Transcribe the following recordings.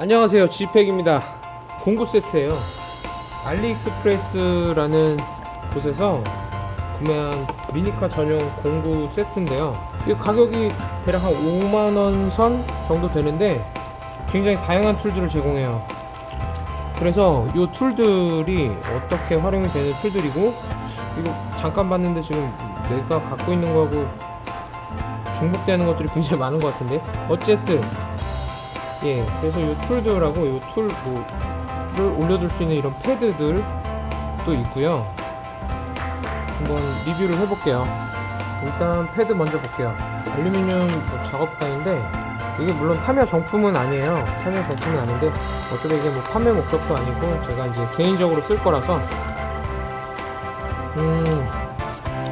안녕하세요. 지팩입니다. 공구 세트예요. 알리익스프레스라는 곳에서 구매한 미니카 전용 공구 세트인데요. 이 가격이 대략 한 5만원 선 정도 되는데 굉장히 다양한 툴들을 제공해요. 그래서 이 툴들이 어떻게 활용이 되는 툴들이고 이거 잠깐 봤는데 지금 내가 갖고 있는 거하고 중복되는 것들이 굉장히 많은 것 같은데. 어쨌든 예, 그래서 이 툴들하고 이 툴, 뭐를 올려둘 수 있는 이런 패드들도 있고요. 한번 리뷰를 해볼게요. 일단 패드 먼저 볼게요. 알루미늄 뭐 작업단인데 이게 물론 타미야 정품은 아니에요. 타미야 정품은 아닌데 어차피 이게 뭐 판매 목적도 아니고 제가 이제 개인적으로 쓸 거라서 음,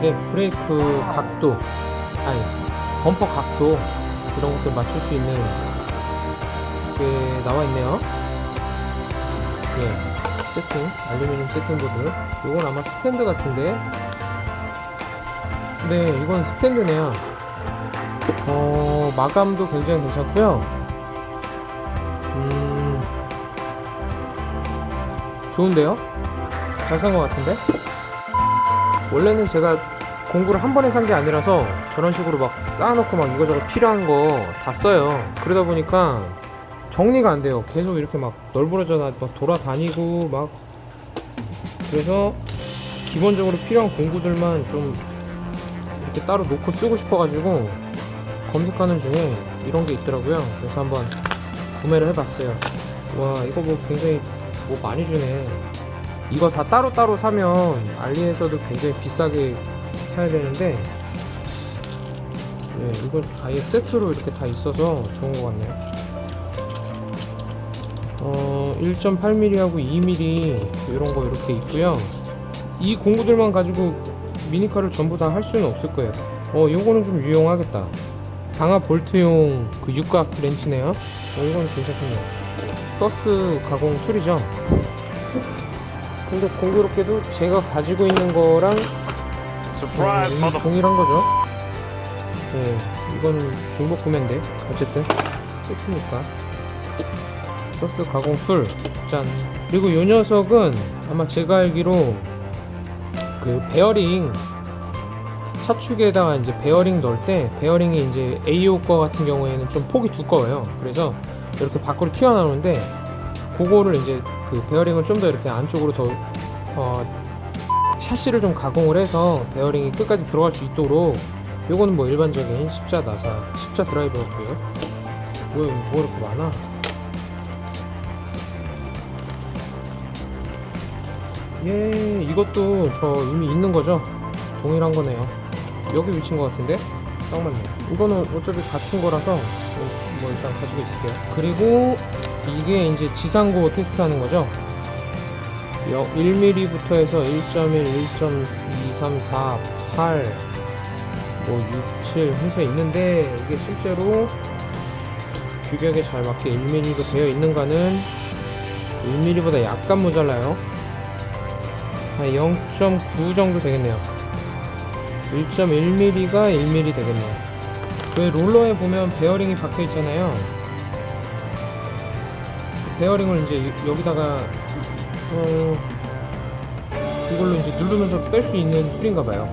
네 브레이크 각도, 아니 범퍼 각도 이런 것들 맞출 수 있는 게 나와 있네요. 예, 세팅, 알루미늄 세팅보드. 이건 아마 스탠드 같은데. 네, 이건 스탠드네요. 어, 마감도 굉장히 괜찮고요. 음, 좋은데요? 잘 산 것 같은데? 원래는 제가 공구를 한 번에 산 게 아니라서 저런 식으로 막 쌓아놓고 막 이거저거 필요한 거 다 써요. 그러다 보니까 정리가 안 돼요. 계속 이렇게 막 널브러져 막 돌아다니고 막 그래서 기본적으로 필요한 공구들만 좀 이렇게 따로 놓고 쓰고 싶어가지고 검색하는 중에 이런 게 있더라고요. 그래서 한번 구매를 해봤어요. 와 이거 뭐 굉장히 뭐 많이 주네. 이거 다 따로따로 사면 알리에서도 굉장히 비싸게 사야 되는데 네, 이걸 아예 세트로 이렇게 다 있어서 좋은 것 같네요. 어, 1.8mm하고 2mm 이런 거 이렇게 있고요. 이 공구들만 가지고 미니카를 전부 다 할 수는 없을 거예요. 어, 요거는 좀 유용하겠다. 강화 볼트용 그 육각 렌치네요. 어, 이거는 괜찮겠네요. 버스 가공 툴이죠. 근데 공교롭게도 제가 가지고 있는 거랑 mother. 동일한 거죠. 네, 이건 중복 구매인데 어쨌든 세트니까. 버스 가공 툴 짠. 그리고 이 녀석은 아마 제가 알기로 그 베어링 차축에 다가 이제 베어링 넣을 때 베어링이 이제 AO 거 같은 경우에는 좀 폭이 두꺼워요. 그래서 이렇게 밖으로 튀어나오는데 그거를 이제 그 베어링을 좀 더 이렇게 안쪽으로 더 어, 샤시를 좀 가공을 해서 베어링이 끝까지 들어갈 수 있도록 요거는 뭐 일반적인 십자 나사 십자 드라이버였고요. 왜, 뭐 이렇게 많아? 예, 이것도 저 이미 있는 거죠? 동일한 거네요. 여기 위치인 것 같은데? 딱 맞네. 이거는 어차피 같은 거라서 뭐, 뭐 일단 가지고 있을게요. 그리고 이게 이제 지상고 테스트하는 거죠? 1mm부터 해서 1.1, 1.2, 3, 4, 8, 뭐 6, 7 해서 있는데 이게 실제로 규격에 잘 맞게 1mm로 되어 있는가는 1mm보다 약간 모자라요. 한0.9 정도 되겠네요. 1.1mm가 1mm 되겠네요. 그 롤러에 보면 베어링이 박혀 있잖아요. 그 베어링을 이제 이- 여기다가 어 이걸로 이제 누르면서 뺄 수 있는 툴인가 봐요.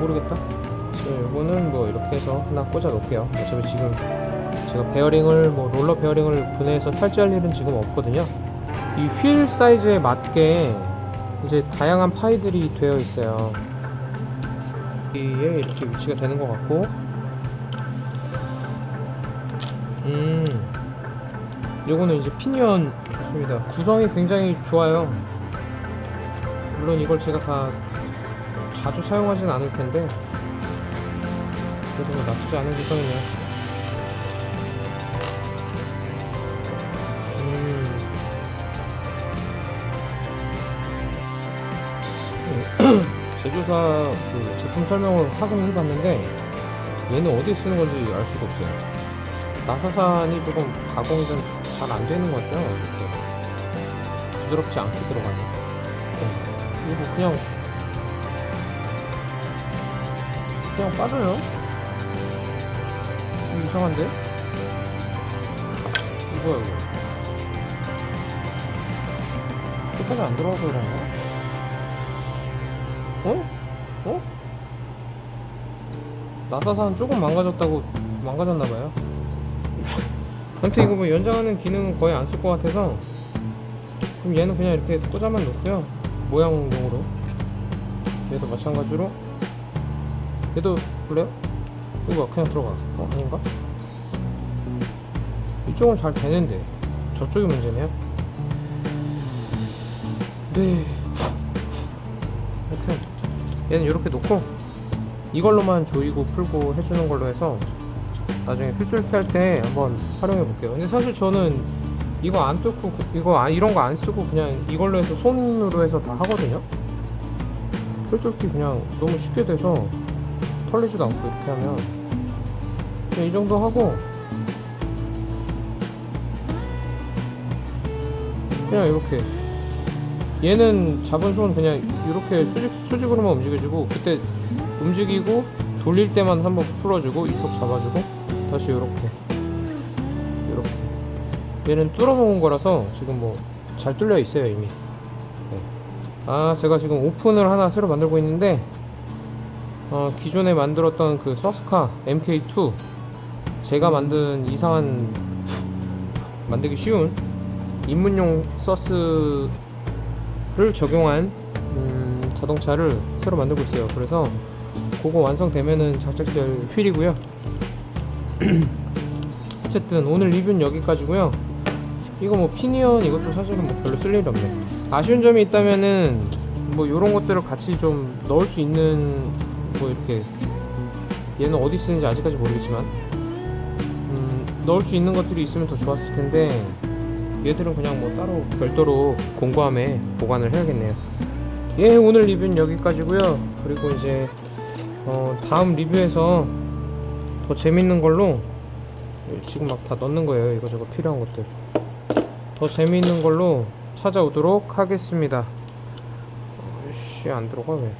모르겠다. 자, 이거는 뭐 이렇게 해서 하나 꽂아 놓을게요. 어차피 지금 제가 베어링을 뭐 롤러 베어링을 분해해서 탈취할 일은 지금 없거든요. 이 휠 사이즈에 맞게 이제 다양한 파이들이 되어 있어요. 여기에 이렇게 위치가 되는 것 같고, 음, 요거는 이제 피니언입니다. 구성이 굉장히 좋아요. 물론 이걸 제가 다 자주 사용하진 않을 텐데, 그래도 뭐 나쁘지 않은 구성이네요. 제조사 그 제품 설명을 확인해 봤는데 얘는 어디에 쓰는 건지 알 수가 없어요. 나사산이 조금 가공이 좀 잘 안 되는 것 같아요. 이렇게 부드럽지 않게 들어가는. 네. 이거 뭐 그냥 그냥 빠져요. 이상한데? 뭐야 이거 끝까지 안 들어가서 그런가? 어? 어? 나사산 조금 망가졌다고 망가졌나봐요 아무튼 이거 뭐 연장하는 기능은 거의 안 쓸 것 같아서 그럼 얘는 그냥 이렇게 꽂아만 놓고요 모양용으로 얘도 마찬가지로 얘도 볼래요? 이거 그냥 들어가 어 아닌가? 이쪽은 잘 되는데 저쪽이 문제네요 네 얘는 이렇게 놓고 이걸로만 조이고 풀고 해주는 걸로 해서 나중에 필뚫기 할 때 한번 활용해 볼게요. 근데 사실 저는 이거 안 뚫고 그- 이거 아- 이런 거 안 쓰고 그냥 이걸로 해서 손으로 해서 다 하거든요. 필뚫기 그냥 너무 쉽게 돼서 털리지도 않고 이렇게 하면 그냥 이 정도 하고 그냥 이렇게 얘는 잡은 손 그냥 이렇게 수직, 수직으로만 움직여주고 그때 움직이고 돌릴 때만 한번 풀어주고 이쪽 잡아주고 다시 이렇게 이렇게 얘는 뚫어놓은 거라서 지금 뭐 잘 뚫려 있어요 이미 네. 아 제가 지금 오픈을 하나 새로 만들고 있는데 어, 기존에 만들었던 그 서스카 MK2 제가 만든 이상한 만들기 쉬운 입문용 서스 를 적용한 음, 자동차를 새로 만들고 있어요. 그래서 그거 완성되면은 장착될 휠이고요. 어쨌든 오늘 리뷰는 여기까지고요. 이거 뭐 피니언 이것도 사실은 뭐 별로 쓸 일이 없네 아쉬운 점이 있다면은 뭐 이런 것들을 같이 좀 넣을 수 있는 뭐 이렇게 얘는 어디 쓰는지 아직까지 모르겠지만 음, 넣을 수 있는 것들이 있으면 더 좋았을 텐데 얘들은 그냥 뭐 따로 별도로 공구함에 보관을 해야겠네요 예 오늘 리뷰는 여기까지고요 그리고 이제 어, 다음 리뷰에서 더 재밌는 걸로 지금 막 다 넣는 거예요 이거저거 필요한 것들 더 재미있는 걸로 찾아오도록 하겠습니다. 씨, 안 들어가 왜?